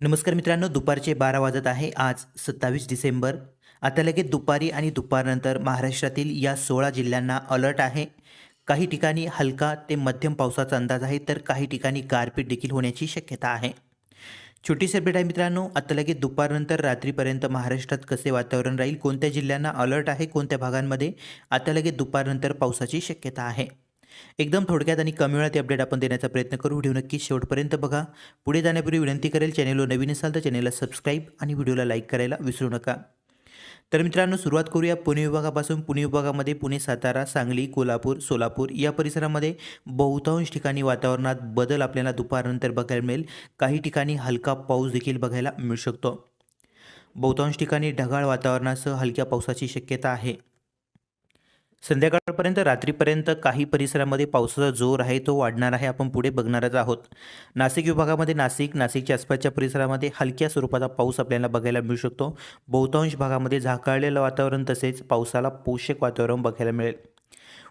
नमस्कार मित्रांनो दुपारचे बारा वाजत आहे. आज सत्तावीस डिसेंबर. आता लगेच दुपारी आणि दुपारनंतर महाराष्ट्रातील या सोळा जिल्ह्यांना अलर्ट आहे. काही ठिकाणी हलका ते मध्यम पावसाचा अंदाज आहे तर काही ठिकाणी गारपीट देखील होण्याची शक्यता आहे. छोटी सेपरेट आहे मित्रांनो आता लगेच दुपारनंतर रात्रीपर्यंत महाराष्ट्रात कसे वातावरण राहील कोणत्या जिल्ह्यांना अलर्ट आहे कोणत्या भागांमध्ये आता लगेच दुपारनंतर पावसाची शक्यता आहे. एकदम थोडक्यात आणि कमी वेळात अपडेट आपण देण्याचा प्रयत्न करू. व्हिडिओ नक्की शेवटपर्यंत बघा. पुढे जाण्यापूर्वी विनंती करेल चॅनेलवर नवीन असाल तर चॅनेलला सबस्क्राईब आणि व्हिडिओला लाईक करायला विसरू नका. तर मित्रांनो सुरुवात करूया पुणे विभागापासून. पुणे विभागामध्ये पुणे सातारा सांगली कोल्हापूर सोलापूर या परिसरामध्ये बहुतांश ठिकाणी वातावरणात बदल आपल्याला दुपारनंतर बघायला मिळेल. काही ठिकाणी हलका पाऊस देखील बघायला मिळू शकतो. बहुतांश ठिकाणी ढगाळ वातावरणासह हलक्या पावसाची शक्यता आहे. संध्याकाळपर्यंत रात्रीपर्यंत काही परिसरामध्ये पावसाचा जोर आहे तो वाढणार आहे. आपण पुढे बघणारच आहोत. नाशिक विभागामध्ये नाशिक नाशिकच्या आसपासच्या परिसरामध्ये हलक्या स्वरूपाचा पाऊस आपल्याला बघायला मिळू शकतो. बहुतांश भागामध्ये झाकाळलेलं वातावरण तसेच पावसाला पोषक वातावरण बघायला मिळेल.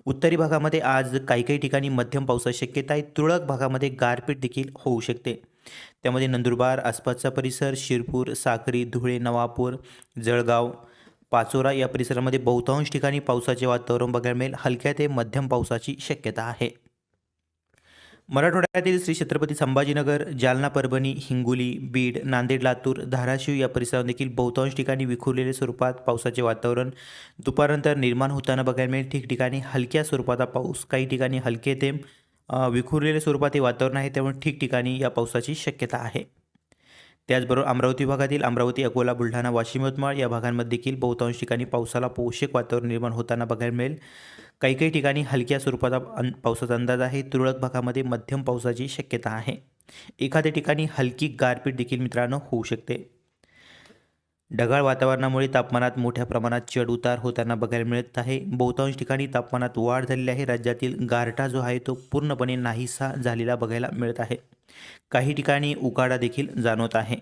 उत्तरी भागामध्ये आज काही काही ठिकाणी मध्यम पावसाची शक्यता आहे. तुरळक भागामध्ये गारपीट देखील होऊ शकते. त्यामध्ये नंदुरबार आसपासचा परिसर शिरपूर साक्री धुळे नवापूर जळगाव पाचोरा या परिसरामध्ये बहुतांश ठिकाणी पावसाचे वातावरण बघायला मिळेल. हलक्या ते मध्यम पावसाची शक्यता आहे. मराठवाड्यातील श्री छत्रपती संभाजीनगर जालना परभणी हिंगोली बीड नांदेड लातूर धाराशिव या परिसरात देखील बहुतांश ठिकाणी विखुरलेल्या स्वरूपात पावसाचे वातावरण दुपारनंतर निर्माण होताना बघायला मिळेल. ठिकठिकाणी हलक्या स्वरूपाचा पाऊस काही ठिकाणी हलके ते विखुरलेले विखुरलेल्या स्वरूपात हे वातावरण आहे त्यामुळे ठिकठिकाणी या पावसाची शक्यता आहे. त्याचबरोबर अमरावती भागातील अमरावती अकोला बुलढाणा वाशिम यवतमाळ या भागांमध्ये देखील बहुतांश ठिकाणी पावसाला पोषक वातावरण निर्माण होताना बघायला मिळेल. काही काही ठिकाणी हलक्या स्वरूपाचा अन पावसाचा अंदाज आहे. तुरळक भागामध्ये मध्यम पावसाची शक्यता आहे. एखाद्या ठिकाणी हलकी गारपीट देखील मित्रांनो होऊ शकते. ढगाळ वातावरणामुळे तापमानात मोठ्या प्रमाणात चढ उतार होताना बघायला मिळत आहे. बहुतांश ठिकाणी तापमानात वाढ झालेली आहे. राज्यातील गारठा जो आहे तो पूर्णपणे नाहीसा झालेला बघायला मिळत आहे. काही ठिकाणी उकाडा देखील जाणवत आहे.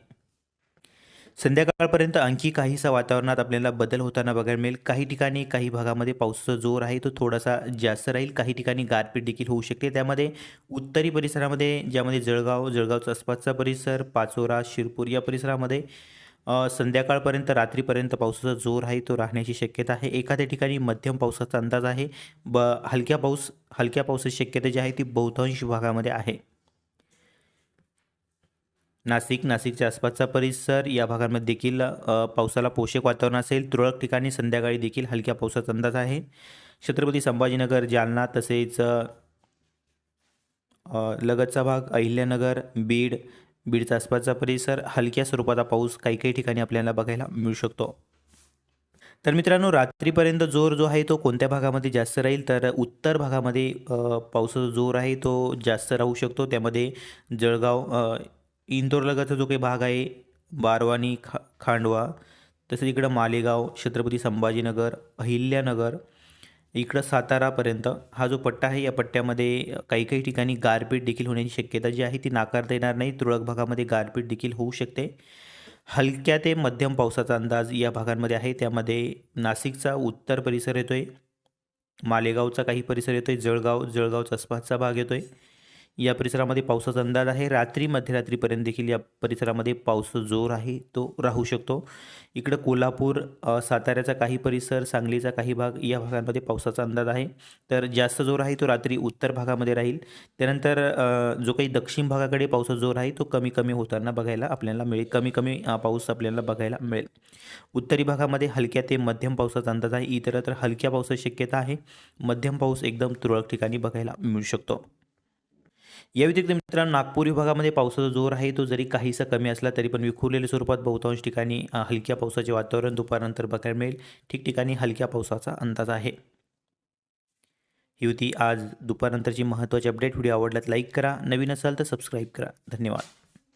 संध्याकाळपर्यंत आणखी काहीसा वातावरणात आपल्याला बदल होताना बघायला मिळेल. काही ठिकाणी काही भागामध्ये पावसाचा जोर आहे. तो थोडासा जास्त राहील. काही ठिकाणी गारपीट देखील होऊ शकते. त्यामध्ये उत्तरी परिसरामध्ये ज्यामध्ये जळगाव जळगावचा आसपासचा परिसर पाचोरा शिरपूर या परिसरामध्ये संध्याकाळपर्यंत रात्रीपर्यंत पावसाचा जोर आहे तो राहण्याची शक्यता आहे. एखाद्या ठिकाणी मध्यम पावसाचा अंदाज आहे. ब हलक्या पाऊस हलक्या पावसाची शक्यता जी आहे ती बहुतांश भागामध्ये आहे. नाशिक नाशिकच्या आसपासचा परिसर या भागांमध्ये देखील पावसाला पोषक वातावरण असेल. तुरळक ठिकाणी संध्याकाळी देखील हलक्या पावसाचा अंदाज आहे. छत्रपती संभाजीनगर जालना तसेच लगतचा भाग अहिल्यानगर बीड बीडचा आसपासचा परिसर हलक्या स्वरूपाचा पाऊस काही काही ठिकाणी आपल्याला बघायला मिळू शकतो. तर मित्रांनो रात्रीपर्यंत जोर जो आहे तो कोणत्या भागामध्ये जास्त राहील? तर उत्तर भागामध्ये पावसाचा जोर आहे तो जास्त राहू शकतो. त्यामध्ये जळगाव इंदोरलगतचा जो काही भाग आहे बारवानी खा खांडवा तसेच इकडं मालेगाव छत्रपती संभाजीनगर अहिल्यानगर इकडं सातारापर्यंत हा जो पट्टा आहे या पट्ट्यामध्ये काही काही ठिकाणी गारपीट देखील होण्याची शक्यता जी आहे ती नाकारता येणार नाही. तुरळक भागामध्ये गारपीट देखील होऊ शकते. हलक्या ते मध्यम पावसाचा अंदाज या भागांमध्ये आहे. त्यामध्ये नाशिकचा उत्तर परिसर येतो आहे मालेगावचा काही परिसर येतो आहे जळगाव जळगावचा आसपासचा भाग येतो आहे या परिसरामध्ये पावसाचा अंदाज आहे. रात्री मध्यरात्रीपर्यंत देखील या परिसरामध्ये पाऊस जोर आहे तो राहू शकतो. इकडं कोल्हापूर साताऱ्याचा काही परिसर सांगलीचा काही भाग या भागांमध्ये पावसाचा अंदाज आहे. तर जास्त जोर आहे तो रात्री उत्तर भागामध्ये राहील. त्यानंतर जो काही दक्षिण भागाकडे पावसाचा जोर आहे तो कमी कमी होताना बघायला आपल्याला मिळेल. कमी कमी पाऊस आपल्याला बघायला मिळेल. उत्तरी भागामध्ये हलक्या ते मध्यम पावसाचा अंदाज आहे. इतरत्र हलक्या पावसाची शक्यता आहे. मध्यम पाऊस एकदम तुरळक ठिकाणी बघायला मिळू शकतो. या व्यतिरिक्त मित्रांनो नागपूर विभागामध्ये पावसाचा जोर आहे. तो जरी काहीसा कमी असला तरी पण विखुरलेल्या स्वरूपात बहुतांश ठिकाणी हलक्या पावसाचे वातावरण दुपारनंतर बघायला मिळेल. ठिकठिकाणी हलक्या पावसाचा अंदाज आहे. ही होती आज दुपारनंतरची महत्त्वाची अपडेट. व्हिडिओ आवडल्यात लाईक करा. नवीन असाल तर सबस्क्राईब करा. धन्यवाद.